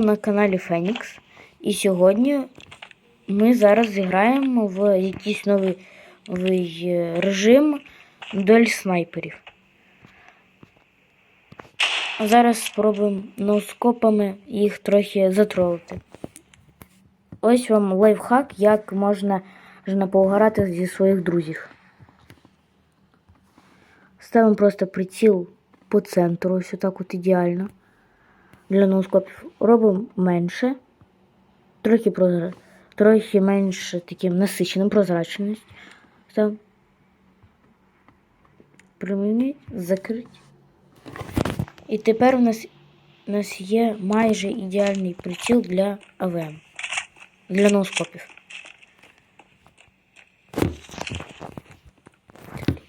на каналі Фенікс. І сьогодні ми зараз зіграємо в якийсь новий новий, е, режим дуель снайперів. Зараз спробуємо ноускопами їх трохи затролити. Ось вам лайфхак, як можна, поугарати зі своїх друзів. Ставимо просто приціл по центру, ось отак от ідеально. Для ноускопів робимо менше, трохи прозра... трохи менше таким насиченим прозрачність. Там. Примініть, закрити. І тепер у нас, у нас є майже ідеальний приціл для АВМ. Для ноускопів.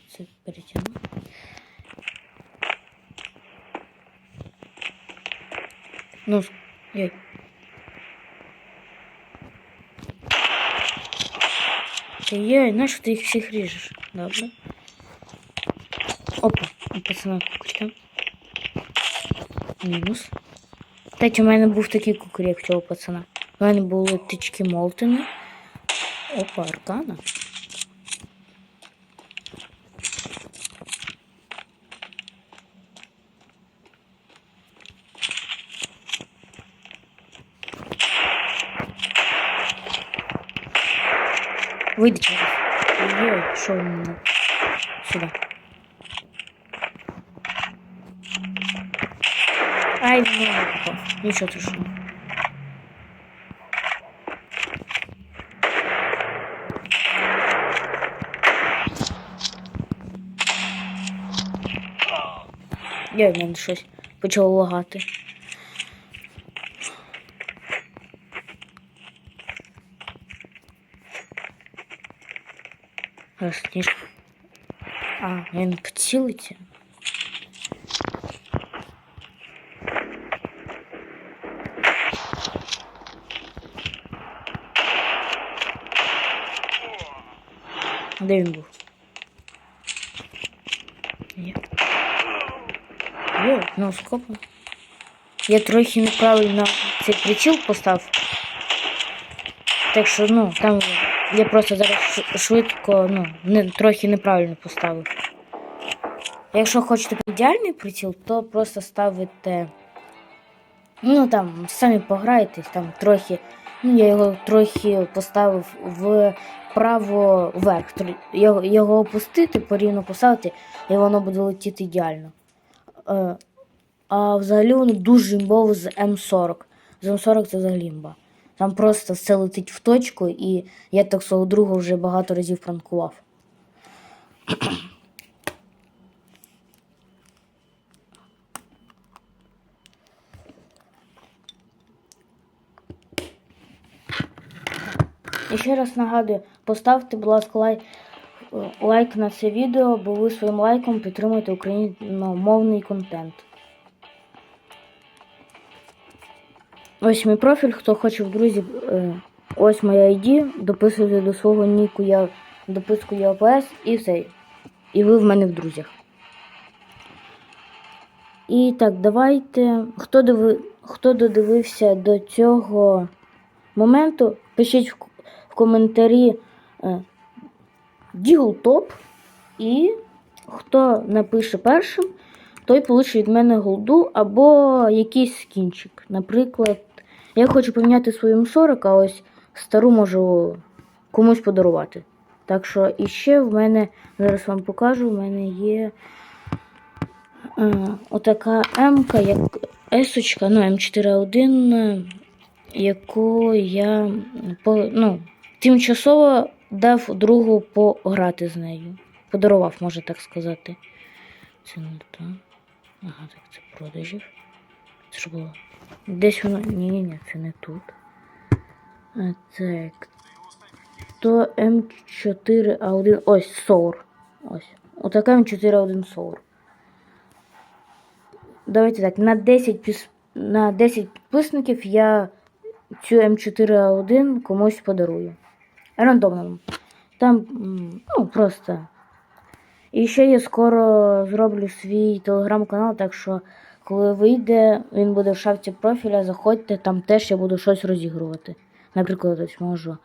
Це перетягну. Ну, ей. Ей, на що ти їх всіх ріжеш? Добре. Опа, пацана кукуря. Мінус. Кстати, у мене був такий кукуря, як цього пацана. У мене були тички молтини. Опа, аркана. Вийди через. Ой, що він мене? Сюди. Ай, ну, не попав. Нічого страшного. Я в мене щось почало лагати. Раз. А, він поцілиться. Де він був? Є, ну скопом. Я трохи неправильно цей приціл поставив. Так що, ну, там я просто зараз швидко, ну, не, трохи неправильно поставив. Якщо хочете ідеальний приціл, то просто ставите. Ну там, самі пограйтесь, там трохи. Ну, я його трохи поставив в право вверх. Його, його опустити, порівно поставити, і воно буде летіти ідеально. Е, а взагалі воно дуже імбово з М40. З М40 це взагалі імба. Там просто все летить в точку, і я так свого друга вже багато разів пранкував. І ще раз нагадую, поставте, будь ласка, лайк, лайк на це відео, бо ви своїм лайком підтримуєте україномовний контент. Ось мій профіль, хто хоче в друзі, е, ось моя ID, дописуйте до свого ніку я дописку ЄОПС і все. І ви в мене в друзях. І так, давайте. Хто диви... хто додивився до цього моменту, пишіть в, коментарі е, Дігл топ. І хто напише першим, той получить від мене голду або якийсь скінчик. Наприклад, я хочу поміняти свою М40, а ось стару можу комусь подарувати. Так що іще в мене, зараз вам покажу, в мене є е, отака М-ка, як С-очка, ну, М4А1, е, яку я по, ну, тимчасово дав другу пограти з нею. Подарував, можна так сказати. Це не то. Ага, так, це продажів. Це ж було. Десь воно. Ні, ні, ні, це не тут. А, так. То М4А1. Ось Сор. Ось. Отака М4А1 Сор. Давайте так, на 10 піс... на 10 підписників я цю М4А1 комусь подарую. Рандомно. Там, ну, просто. І ще я скоро зроблю свій телеграм-канал, так що коли вийде, він буде в шапці профіля, заходьте, там теж я буду щось розігрувати. Наприклад, ось можу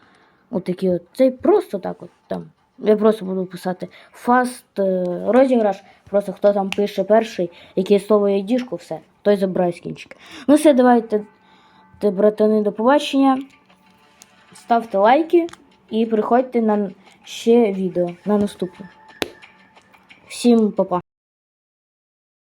отакі от. Це просто так от там. Я просто буду писати фаст е, розіграш. Просто хто там пише перший, яке слово є діжку, все, той забирає скінчик. Ну все, давайте, те, братани, до побачення. Ставте лайки і приходьте на ще відео на наступне. Всім па-па.